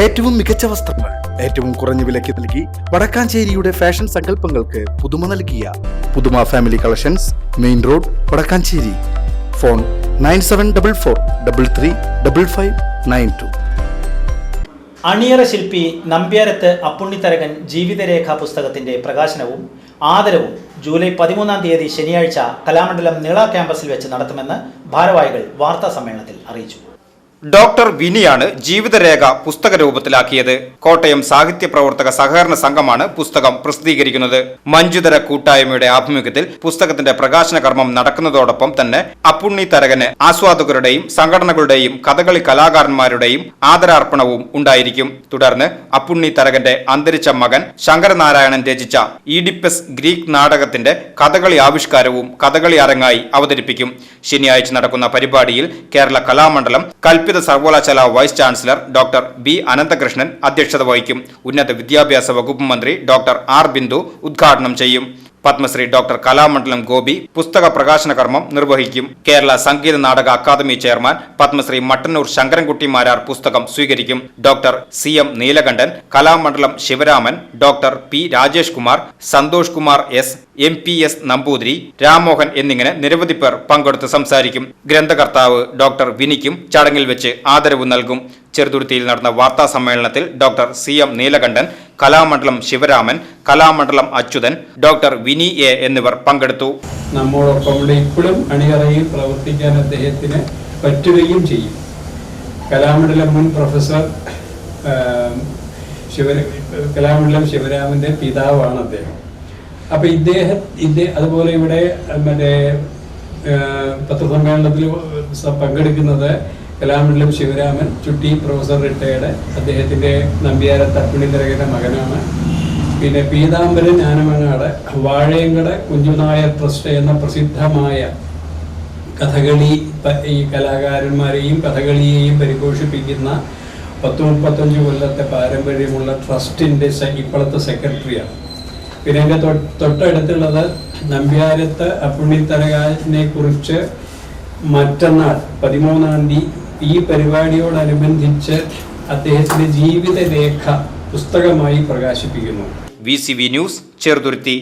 ഏറ്റവും മികച്ച വസ്ത്രങ്ങൾ ഏറ്റവും കുറഞ്ഞ വിലയ്ക്ക് നൽകി വടക്കാഞ്ചേരിയുടെ ഫാഷൻ സങ്കല്പങ്ങൾക്ക് പുതുമ നൽകിയ പുതുമ family collections main road Vadakkanchery. Phone nine seven double four double three double five nine two. അണിയറ ശില്പി നമ്പ്യാരത്ത് അപ്പുണ്ണിത്തരകൻ ജീവിതരേഖ പുസ്തകത്തിന്റെ പ്രകാശനവും ആദരവും ജൂലൈ പതിമൂന്നാം തീയതി ശനിയാഴ്ച കലാമണ്ഡലം നീള ക്യാമ്പസിൽ വെച്ച് നടത്തുമെന്ന് ഭാരവാഹികൾ വാർത്താ സമ്മേളനത്തിൽ അറിയിച്ചു. ഡോക്ടർ വിനിയാണ് ജീവിതരേഖ പുസ്തക രൂപത്തിലാക്കിയത്. കോട്ടയം സാഹിത്യ പ്രവർത്തക സഹകരണ സംഘമാണ് പുസ്തകം പ്രസിദ്ധീകരിക്കുന്നത്. മഞ്ജുതര കൂട്ടായ്മയുടെ ആഭിമുഖ്യത്തിൽ പുസ്തകത്തിന്റെ പ്രകാശന കർമ്മം നടക്കുന്നതോടൊപ്പം തന്നെ അപ്പുണ്ണി തരകന് ആസ്വാദകരുടെയും സംഘടനകളുടെയും കഥകളി കലാകാരന്മാരുടെയും ആദരാർപ്പണവും ഉണ്ടായിരിക്കും. തുടർന്ന് അപ്പുണ്ണി തരകന്റെ അന്തരിച്ച മകൻ ശങ്കരനാരായണൻ രചിച്ച ഈഡിപ്പസ് ഗ്രീക്ക് നാടകത്തിന്റെ കഥകളി ആവിഷ്കാരവും കഥകളി അരങ്ങായി അവതരിപ്പിക്കും. ശനിയാഴ്ച നടക്കുന്ന പരിപാടിയിൽ കേരള കലാമണ്ഡലം കൽപ്പിത സർവകലാശാല vice chancellor doctor B Ananthakrishnan അധ്യക്ഷത വഹിക്കും. ഉന്നത വിദ്യാഭ്യാസ വകുപ്പ് മന്ത്രി ഡോക്ടർ ആർ ബിന്ദു ഉദ്ഘാടനം ചെയ്യും. പത്മശ്രീ ഡോക്ടർ കലാമണ്ഡലം ഗോപി പുസ്തക പ്രകാശന കർമ്മം നിർവഹിക്കും. കേരള സംഗീത നാടക അക്കാദമി ചെയർമാൻ പത്മശ്രീ മട്ടന്നൂർ ശങ്കരൻകുട്ടി മാരാർ പുസ്തകം സ്വീകരിക്കും. Doctor C M Neelakandan Kalamandalam Sivaraman doctor P Rajesh Kumar Santhosh Kumar S M P S Namboothiri Ramohan എന്നിങ്ങനെ നിരവധി പേർ പങ്കെടുത്ത് സംസാരിക്കും. ഗ്രന്ഥകർത്താവ് ഡോക്ടർ വിനിക്കും ചടങ്ങിൽ വെച്ച് ആദരവ് നൽകും. ചെറുതുരുത്തിയിൽ നടന്ന വാർത്താ സമ്മേളനത്തിൽ doctor C M Neelakandan Kalamandalam Sivaraman Kalamandalam Achuthan doctor Vini A എന്നിവർ പങ്കെടുത്തു. നമ്മോടൊപ്പം ഇവിടെ ഇപ്പോഴും അണിയറയിൽ പ്രവർത്തിക്കാൻ അദ്ദേഹത്തിന് പറ്റുകയും ചെയ്യും. കലാമണ്ഡലം മുൻ പ്രൊഫസർ ശിവ കലാമണ്ഡലം ശിവരാമന്റെ പിതാവാണ് അദ്ദേഹം. അപ്പൊ ഇദ്ദേഹം അതുപോലെ ഇവിടെ മറ്റേ പത്രസമ്മേളനത്തിൽ പങ്കെടുക്കുന്നത് കലാമണ്ഡലം ശിവരാമൻ ചുട്ടി പ്രൊഫസർ റിട്ടയർഡ് അദ്ദേഹത്തിന്റെ നമ്പ്യാര തപ്പിണിത്തരകന്റെ മകനാണ്. പിന്നെ പീതാംബരൻ ആനമങ്ങാട് വാഴയങ്കട കുഞ്ഞുനായർ ട്രസ്റ്റ് എന്ന പ്രസിദ്ധമായ കഥകളി ഈ കലാകാരന്മാരെയും കഥകളിയെയും പരിപോഷിപ്പിക്കുന്ന പത്ത് മുപ്പത്തഞ്ച് കൊല്ലത്തെ പാരമ്പര്യമുള്ള ട്രസ്റ്റിന്റെ ഇപ്പോഴത്തെ സെക്രട്ടറിയാണ്. പിന്നെ എന്റെ തൊട്ടടുത്തുള്ളത് നമ്പ്യാരത്ത് അപ്പുണ്ണിത്തരകാരനെ കുറിച്ച് മറ്റന്നാൾ പതിമൂന്നാം തീയതി ഈ പരിപാടിയോടനുബന്ധിച്ച് ജീവിത ജീവിതരേഖ പുസ്തകമായി പ്രകാശിപ്പിക്കുന്നു. V C V news Cheruthuruthy.